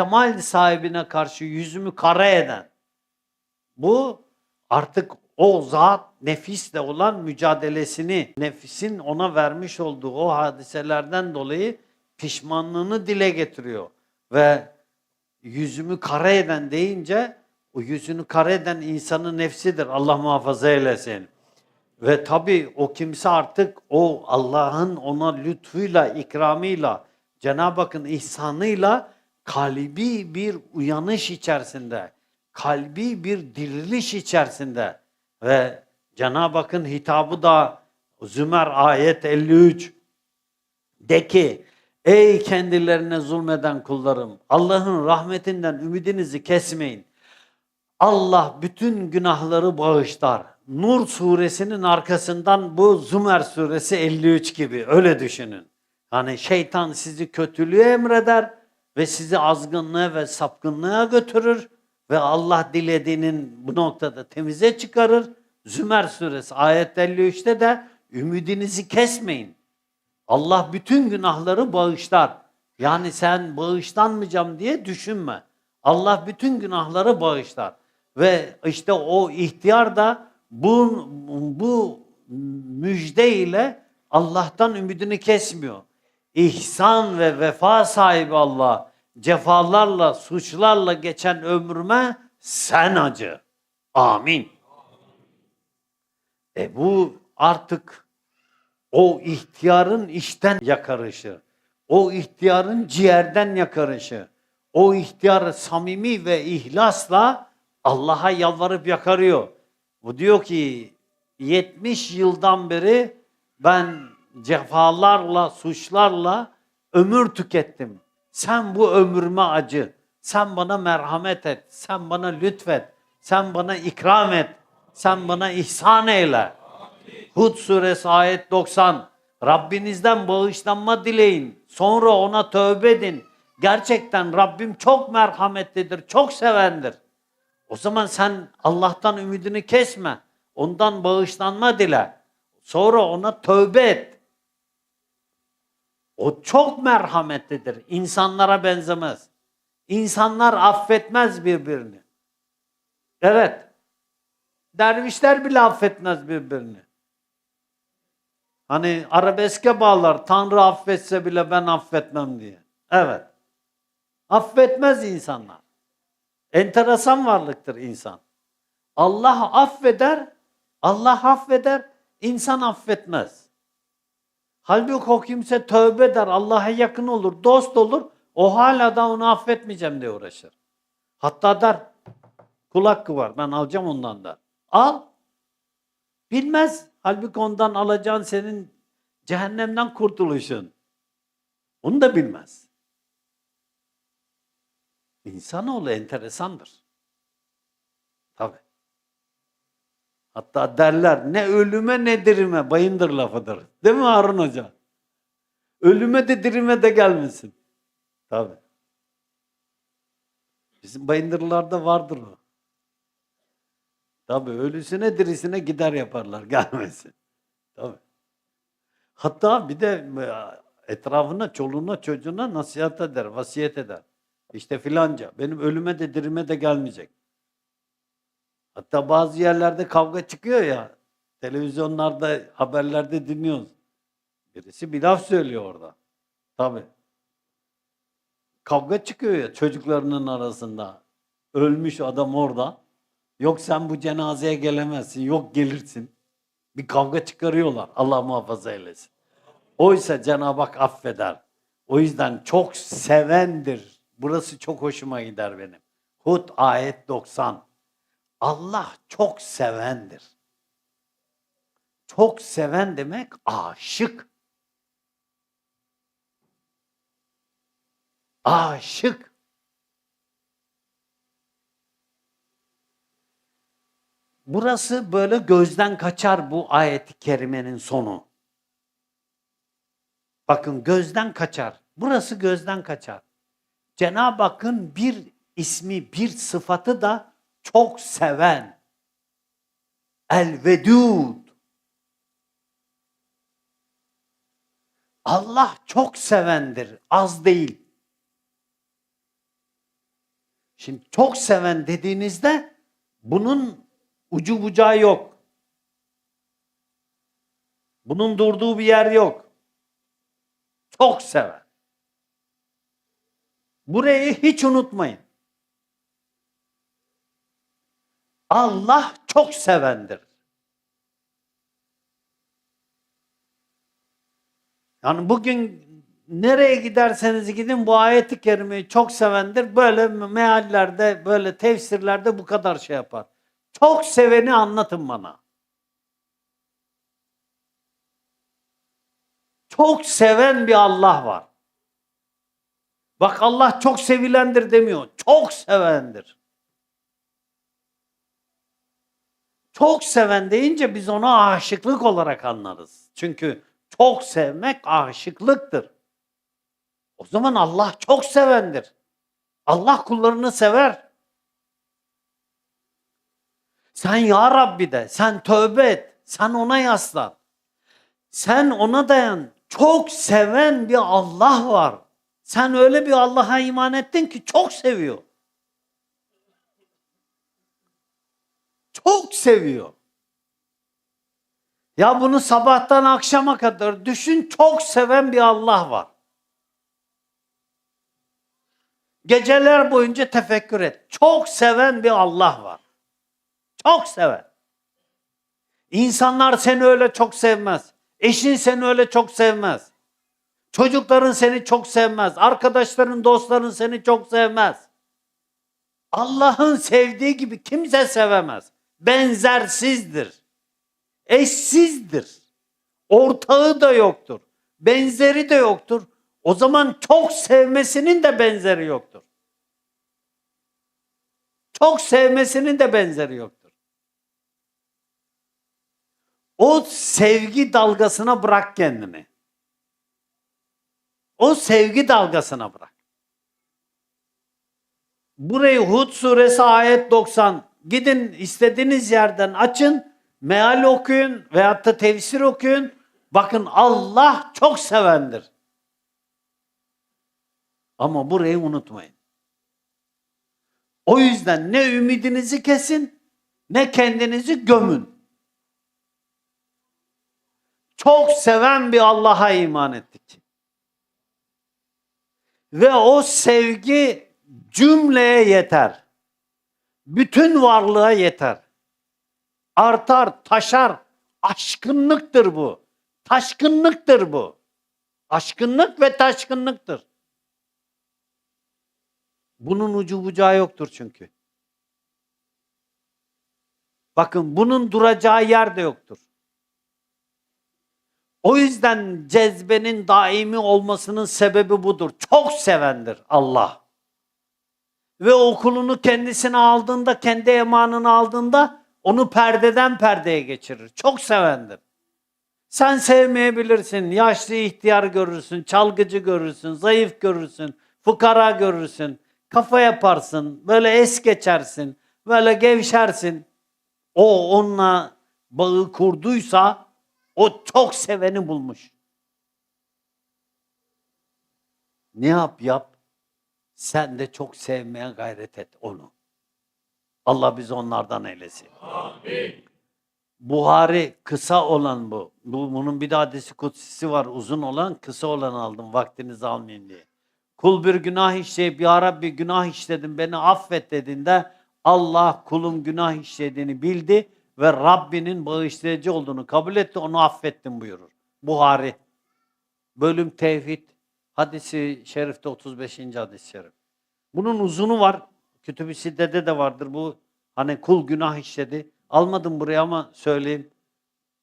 kemal sahibine karşı yüzümü kara eden. Bu artık o zat nefisle olan mücadelesini, nefisin ona vermiş olduğu o hadiselerden dolayı pişmanlığını dile getiriyor. Ve yüzümü kara eden deyince o yüzünü kara eden insanın nefsidir. Allah muhafaza eylesin. Ve tabii o kimse artık o Allah'ın ona lütfuyla, ikramıyla, Cenab-ı Hakk'ın ihsanıyla kalbi bir uyanış içerisinde, kalbi bir diriliş içerisinde ve Cenab-ı Hakk'ın hitabı da Zümer ayet 53 de ki ey kendilerine zulmeden kullarım Allah'ın rahmetinden ümidinizi kesmeyin. Allah bütün günahları bağışlar. Nur suresinin arkasından bu Zümer suresi 53 gibi öyle düşünün. Hani şeytan sizi kötülüğe emreder ve sizi azgınlığa ve sapkınlığa götürür ve Allah dilediğinin bu noktada temize çıkarır. Zümer suresi ayet 53'te de ümidinizi kesmeyin. Allah bütün günahları bağışlar. Yani sen bağışlanmayacağım diye düşünme. Allah bütün günahları bağışlar. Ve işte o ihtiyar da bu, bu müjde ile Allah'tan ümidini kesmiyor. İhsan ve vefa sahibi Allah cefalarla, suçlarla geçen ömrüme sen acı. Amin. E bu artık o ihtiyarın işten yakarışı, o ihtiyarın ciğerden yakarışı, o ihtiyar samimi ve ihlasla Allah'a yalvarıp yakarıyor. Bu diyor ki 70 yıldan beri ben cefalarla, suçlarla ömür tükettim. Sen bu ömrüme acı. Sen bana merhamet et. Sen bana lütfet. Sen bana ikram et. Sen bana ihsan eyle. Hud suresi ayet 90. Rabbinizden bağışlanma dileyin. Sonra ona tövbe edin. Gerçekten Rabbim çok merhametlidir, çok sevendir. O zaman sen Allah'tan ümidini kesme. Ondan bağışlanma dile. Sonra ona tövbe et. O çok merhametlidir. İnsanlara benzemez. İnsanlar affetmez birbirini. Evet. Dervişler bile affetmez birbirini. Hani arabeske bağlar. Tanrı affetse bile ben affetmem diye. Evet. Affetmez insanlar. Enteresan varlıktır insan. Allah affeder, Allah affeder, insan affetmez. Halbuki o kimse tövbe eder, Allah'a yakın olur, dost olur. O hala da onu affetmeyeceğim diye uğraşır. Hatta der, kul hakkı var ben alacağım ondan da. Al. Bilmez. Halbuki ondan alacağın senin cehennemden kurtuluşun. Onu da bilmez. İnsanoğlu enteresandır. Tabi. Hatta derler ne ölüme ne dirime bayındır lafıdır. Değil mi Harun Hoca? Ölüme de dirime de gelmesin. Tabi. Bizim bayındırlarda vardır o. Tabi ölüsüne dirisine gider yaparlar gelmesin. Tabi. Hatta bir de e, etrafına, çoluğuna, çocuğuna nasihat eder, vasiyet eder. İşte filanca benim ölüme de dirime de gelmeyecek. Hatta bazı yerlerde kavga çıkıyor ya. Televizyonlarda, haberlerde dinliyoruz. Birisi bir laf söylüyor orada. Tabi. Kavga çıkıyor ya çocuklarının arasında. Ölmüş adam orada. Yok sen bu cenazeye gelemezsin. Yok gelirsin. Bir kavga çıkarıyorlar. Allah muhafaza eylesin. Oysa Cenab-ı Hak affeder. O yüzden çok sevendir. Burası çok hoşuma gider benim. Hud ayet 90. Allah çok sevendir. Çok seven demek aşık. Aşık. Burası böyle gözden kaçar bu ayet-i kerimenin sonu. Bakın gözden kaçar. Burası gözden kaçar. Cenab-ı Hakk'ın bir ismi, bir sıfatı da çok seven. El-Vedud. Allah çok sevendir, az değil. Şimdi çok seven dediğinizde bunun ucu bucağı yok. Bunun durduğu bir yer yok. Çok seven. Burayı hiç unutmayın. Allah çok sevendir. Yani bugün nereye giderseniz gidin bu ayeti kerimeyi çok sevendir. Böyle meallerde, böyle tefsirlerde bu kadar şey yapar. Çok seveni anlatın bana. Çok seven bir Allah var. Bak Allah çok sevilendir demiyor. Çok sevendir. Çok seven deyince biz ona aşıklık olarak anlarız. Çünkü çok sevmek aşıklıktır. O zaman Allah çok sevendir. Allah kullarını sever. Sen ya Rabbi de, sen tövbe et, sen ona yaslan. Sen ona dayan. Çok seven bir Allah var. Sen öyle bir Allah'a iman ettin ki çok seviyor. Çok seviyor. Ya bunu sabahtan akşama kadar düşün çok seven bir Allah var. Geceler boyunca tefekkür et. Çok seven bir Allah var. Çok seven. İnsanlar seni öyle çok sevmez. Eşin seni öyle çok sevmez. Çocukların seni çok sevmez. Arkadaşların, dostların seni çok sevmez. Allah'ın sevdiği gibi kimse sevemez. Benzersizdir. Eşsizdir. Ortağı da yoktur. Benzeri de yoktur. O zaman çok sevmesinin de benzeri yoktur. Çok sevmesinin de benzeri yoktur. O sevgi dalgasına bırak kendini. O sevgi dalgasına bırak. Burayı Hud suresi ayet 90. Gidin istediğiniz yerden açın, meal okuyun veyahut da tefsir okuyun. Bakın Allah çok sevendir. Ama burayı unutmayın. O yüzden ne ümidinizi kesin, ne kendinizi gömün. Çok seven bir Allah'a iman ettik. Ve o sevgi cümleye yeter. Bütün varlığa yeter. Artar, taşar. Aşkınlıktır bu. Taşkınlıktır bu. Aşkınlık ve taşkınlıktır. Bunun ucu bucağı yoktur çünkü. Bakın bunun duracağı yer de yoktur. O yüzden cezbenin daimi olmasının sebebi budur. Çok sevendir Allah. Ve okulunu kendisine aldığında, kendi emanını aldığında onu perdeden perdeye geçirir. Çok sevendir. Sen sevmeyebilirsin. Yaşlı ihtiyar görürsün, çalgıcı görürsün, zayıf görürsün, fukara görürsün. Kafa yaparsın, böyle es geçersin, böyle gevşersin. O onunla bağı kurduysa o çok seveni bulmuş. Ne yap yap, sen de çok sevmeye gayret et onu. Allah bizi onlardan eylesin. Buhari kısa olan bu. bu. Bunun bir de hadisi kutsisi var uzun olan kısa olan aldım vaktinizi almayın diye. Kul bir günah işleyip ya Rabbi günah işledim beni affet dediğinde Allah kulun günah işlediğini bildi ve Rabbinin bağışlayıcı olduğunu kabul etti onu affettim buyurur. Buhari. Bölüm tevhid. Hadisi şerifte 35. hadis-i şerif. Bunun uzunu var. Kütüb-i Sidde'de de vardır bu. Hani kul günah işledi. Almadım buraya ama söyleyeyim.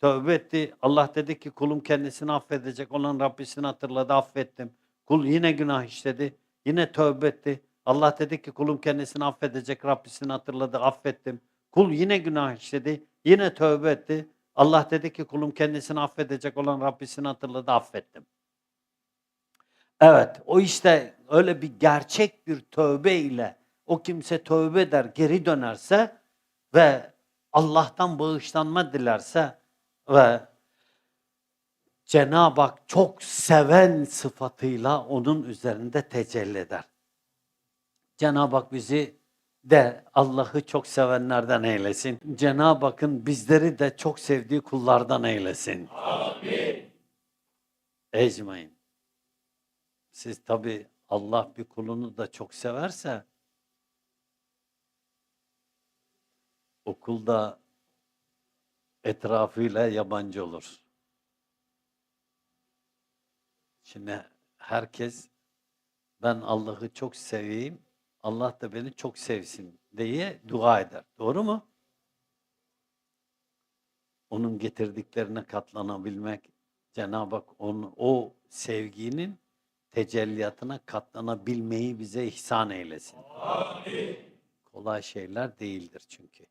Tövbe etti. Allah dedi ki kulum kendisini affedecek olan Rabbisini hatırladı affettim. Kul yine günah işledi. Yine tövbe etti. Allah dedi ki kulum kendisini affedecek Rabbisini hatırladı affettim. Kul yine günah işledi. Yine tövbe etti. Allah dedi ki kulum kendisini affedecek olan Rabbisini hatırladı affettim. Evet o işte öyle bir gerçek bir tövbe ile o kimse tövbe eder geri dönerse ve Allah'tan bağışlanma dilerse ve Cenab-ı Hak çok seven sıfatıyla onun üzerinde tecelli eder. Cenab-ı Hak bizi de Allah'ı çok sevenlerden eylesin. Cenab-ı Hakk'ın bizleri de çok sevdiği kullardan eylesin. Amin. Ecmain. Siz tabi Allah bir kulunu da çok severse okulda etrafıyla yabancı olur. Şimdi herkes ben Allah'ı çok seveyim, Allah da beni çok sevsin diye dua eder. Doğru mu? Onun getirdiklerine katlanabilmek, Cenab-ı Hak onun, o sevginin tecelliyatına katlanabilmeyi bize ihsan eylesin. Kolay şeyler değildir çünkü.